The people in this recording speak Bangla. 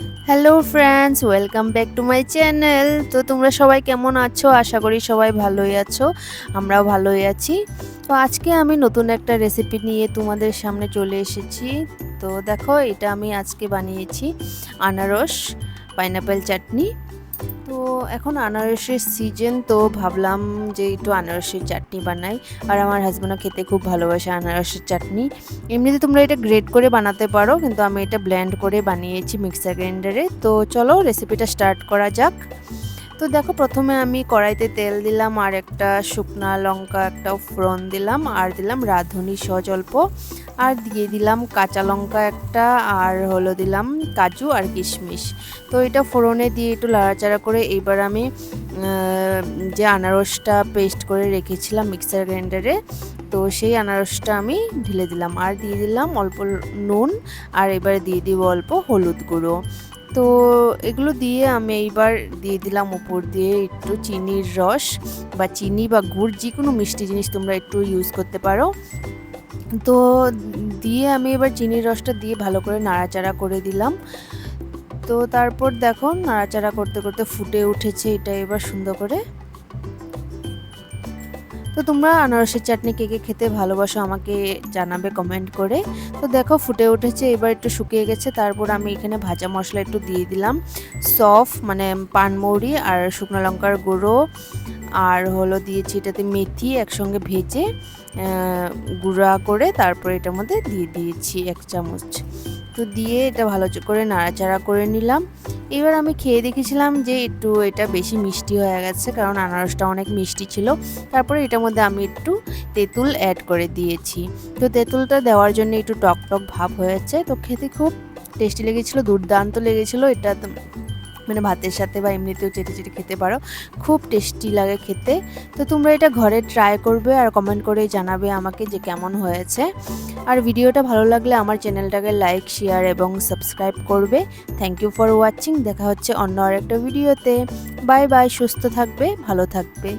Hello friends welcome back to my channel তো তোমরা সবাই কেমন আছো? আশা করি সবাই ভালোই আছো। আমরাও ভালোই আছি। তো আজকে আমি নতুন একটা রেসিপি নিয়ে তোমাদের সামনে চলে এসেছি। তো দেখো, এটা আমি আজকে বানিয়েছি আনারস পাইনাপেল চাটনি তো এখন আনারসের সিজন তো ভাবলাম যে একটু আনারসের চাটনি বানাই। আর আমার হাজব্যান্ডও খেতে খুব ভালোবাসে আনারসের চাটনি। এমনিতে তোমরা এটা গ্রেড করে বানাতে পারো, কিন্তু আমি এটা ব্ল্যান্ড করে বানিয়েছি মিক্সার গ্রাইন্ডারে তো চলো রেসিপিটা স্টার্ট করা যাক। তো দেখো, প্রথমে আমি কড়াইতে তেল দিলাম আর একটা শুকনা লঙ্কা, একটা ফোড়ন দিলাম আর দিলাম রাঁধুনি সহজ অল্প। আর দিয়ে দিলাম কাঁচা লঙ্কা একটা আর হলো দিলাম কাজু আর কিশমিশ। তো এটা ফোড়নে দিয়ে একটু লাড়াচাড়া করে এইবার আমি যে আনারসটা পেস্ট করে রেখেছিলাম মিক্সার গ্রাইন্ডারে, তো সেই আনারসটা আমি ঢেলে দিলাম। আর দিয়ে দিলাম অল্প নুন আর এবারে দিয়ে দিব অল্প হলুদ গুঁড়ো। তো এগুলো দিয়ে আমি এইবার দিয়ে দিলাম উপর দিয়ে একটু চিনির রস বা চিনি বা গুড় যে কোনো মিষ্টি জিনিস তোমরা একটু ইউজ করতে পারো। তো দিয়ে আমি এবার চিনির রসটা দিয়ে ভালো করে নাড়াচাড়া করে দিলাম। তো তারপর দেখো, নাড়াচাড়া করতে করতে ফুটে উঠেছে এটা এবার সুন্দর করে। তো তোমরা আনারসের চাটনি কে কে খেতে ভালোবাসো আমাকে জানাবে কমেন্ট করে। তো দেখো ফুটে উঠেছে, এবার একটু শুকিয়ে গেছে, তারপর আমি এখানে ভাজা মশলা একটু দিয়ে দিলাম। সফ মানে পানমৌরি আর শুকনো লঙ্কার গুঁড়ো, আর হলো দিয়েছি এটাতে মেথি একসঙ্গে ভেজে গুঁড়া করে তারপর এটার মধ্যে দিয়ে দিয়েছি এক চামচ। তো দিয়ে এটা ভালো করে নাড়াচাড়া করে নিলাম। এবার আমি খেয়ে দেখেছিলাম যে একটু এটা বেশি মিষ্টি হয়ে গেছে, কারণ আনারসটা অনেক মিষ্টি ছিল। তারপরে এটার মধ্যে আমি একটু তেঁতুল অ্যাড করে দিয়েছি। তো তেঁতুলটা দেওয়ার জন্য একটু টক টক ভাব হয়েছে, তো খেতে খুব টেস্টি লেগেছিলো, দুর্দান্ত লেগেছিলো। এটা মানে ভাতের সাথে বা এমনিতেও চেটে চেটে খেতে পারো। খুব টেস্টি লাগে খেতে। তো তোমরা এটা ঘরে ট্রাই করবে আর কমেন্ট করে জানাবে আমাকে যে কেমন হয়েছে। আর ভিডিওটা ভালো লাগলে আমার চ্যানেলটাকে লাইক শেয়ার এবং সাবস্ক্রাইব করবে। থ্যাংক ইউ ফর ওয়াচিং দেখা হচ্ছে অন্য আরেকটা ভিডিওতে বাই বাই সুস্থ থাকবে, ভালো থাকবে।